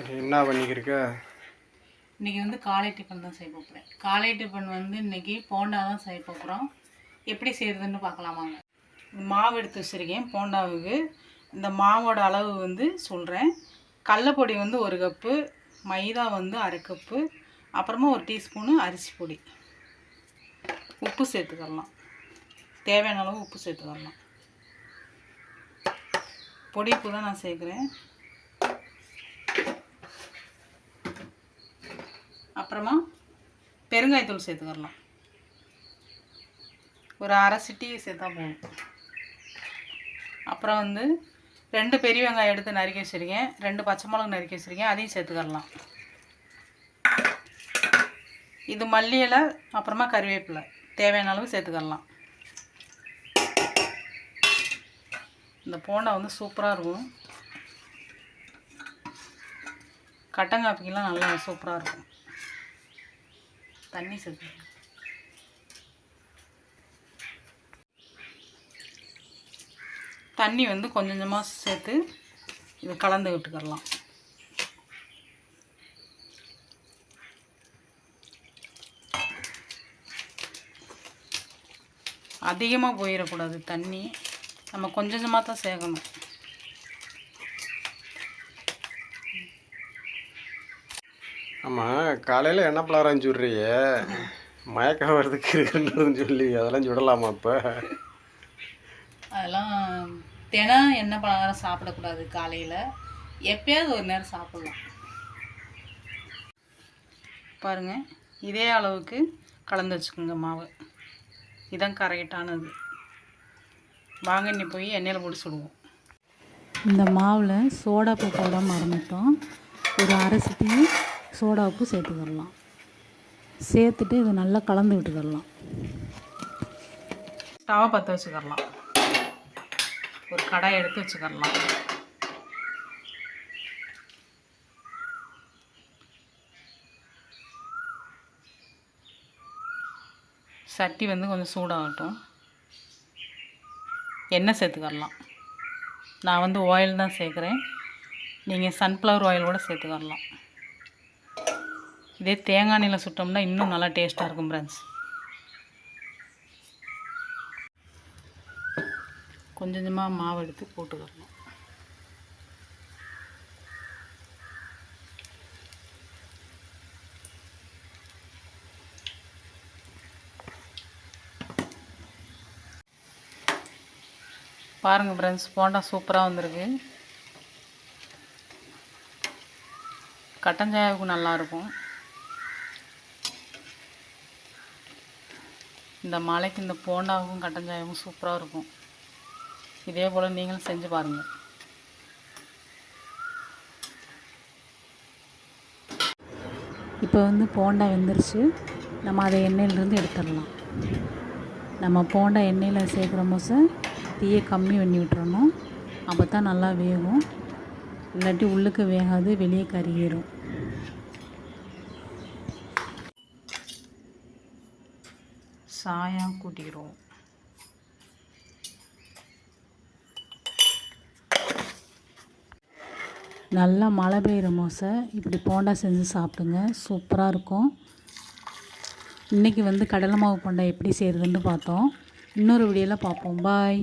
என்ன பண்ணிக்கிருக்க? இன்றைக்கி வந்து காலை டிஃபன் தான் செய்ய போகிறேன் காலை டிஃபன் வந்து இன்றைக்கி போண்டா தான் செய்ய போகிறோம் எப்படி செய்கிறதுன்னு பார்க்கலாமாங்க மாவு எடுத்து வச்சுருக்கேன் போண்டாவுக்கு. இந்த மாவோட அளவு வந்து சொல்கிறேன் கடலப்பொடி வந்து ஒரு கப்பு மைதா வந்து அரை கப்பு அப்புறமா ஒரு டீஸ்பூனு அரிசி பொடி. உப்பு சேர்த்துக்கலாம். தேவையான அளவு உப்பு சேர்த்துக்கலாம். பொடி உப்பு தான் நான் சேர்க்குறேன். அப்புறமா பெருங்காயத்தூள் சேர்த்துக்கலாம் ஒரு அரை சிட்டி சேர்த்தா போதும். அப்புறம் வந்து ரெண்டு பெரிய வெங்காயம் எடுத்து நறுக்கி வச்சுருக்கேன். ரெண்டு பச்சை மிளகு நறுக்கி வச்சுருக்கேன். அதையும் சேர்த்துக்கலாம் இது மல்லி இலை அப்புறமா கருவேப்பிலை. தேவையான அளவு சேர்த்துக்கலாம் இந்த போண்டா வந்து சூப்பராக இருக்கும். கட்டங்காப்பிக்கெலாம் நல்லா சூப்பராக இருக்கும். தண்ணி சேர்த்து தண்ணி வந்து கொஞ்சம் கொஞ்சமாக சேர்த்து இது கலந்து விட்டுக்கிடலாம் அதிகமாக போயிடக்கூடாது தண்ணி. நம்ம கொஞ்சமாக தான் சேர்க்கணும். ஆமாம் காலையில் என்ன பலகாரம் சுடுறிய மயக்கம் வர்றதுக்கு இருக்குன்றதுன்னு சொல்லி அதெல்லாம் சுடலாமா இப்போ? அதெல்லாம் தினம் என்ன பலகாரம் சாப்பிடக்கூடாது காலையில். எப்பயாவது ஒரு நேரம் சாப்பிட்லாம். பாருங்கள் இதே அளவுக்கு கலந்து வச்சுக்கோங்க மாவு. இதான் கரெக்டானது வாங்க இன்னி போய் எண்ணெயில் போட்டு சுடுவோம். இந்த மாவில் சோடா உப்பு போட மறந்துட்டோம். ஒரு அரை சிட்டி சோடா உப்பு சேர்த்துக்கிடலாம் சேர்த்துட்டு இதை நல்லா கலந்து விட்டுக்கிடலாம் ஸ்டவை பற்ற வச்சுக்கிடலாம் ஒரு கடாய் எடுத்து வச்சுக்கிடலாம் சட்டி வந்து கொஞ்சம் சூடாகட்டும். எண்ணெய் சேர்த்துக்கரலாம் நான் வந்து ஆயில் தான் சேர்க்குறேன். நீங்கள் சன்ஃப்ளவர் ஆயில் கூட சேர்த்துக்கரலாம் இதே தேங்காய் எண்ணெயில் சுட்டோம்னா இன்னும் நல்லா டேஸ்ட்டாக இருக்கும் ஃப்ரெண்ட்ஸ் கொஞ்சம் கொஞ்சமாக மாவு எடுத்து போட்டுக்கிறணும் பாருங்கள் ஃப்ரெண்ட்ஸ் போண்டா சூப்பராக வந்திருக்கு. கட்டஞ்சாயாவுக்கு நல்லாயிருக்கும் இந்த மலைக்கு இந்த போண்டாவுக்கும் கட்டஞ்சாயமும் சூப்பராக இருக்கும். இதே போல் நீங்களும் செஞ்சு பாருங்கள் இப்போ வந்து போண்டா வெந்துருச்சு. நம்ம அதை எண்ணெயிலேருந்து எடுத்துடலாம். நம்ம போண்டா எண்ணெயில் சேர்க்குற மோச தீயை கம்மி பண்ணி விட்டுறணும். அப்போ தான் நல்லா வேகும். இல்லாட்டி உள்ளுக்கு வேகாது வெளியே கறியேறும் சாயம் கூட்டிடுவோம் நல்லா மழை பெய்கிற மோசை இப்படி போண்டா செஞ்சு சாப்பிடுங்க. சூப்பராக இருக்கும். இன்றைக்கி வந்து கடலை மாவு போண்டா எப்படி செய்கிறதுன்னு பார்த்தோம். இன்னொரு வீடியோவில் பார்ப்போம். பாய்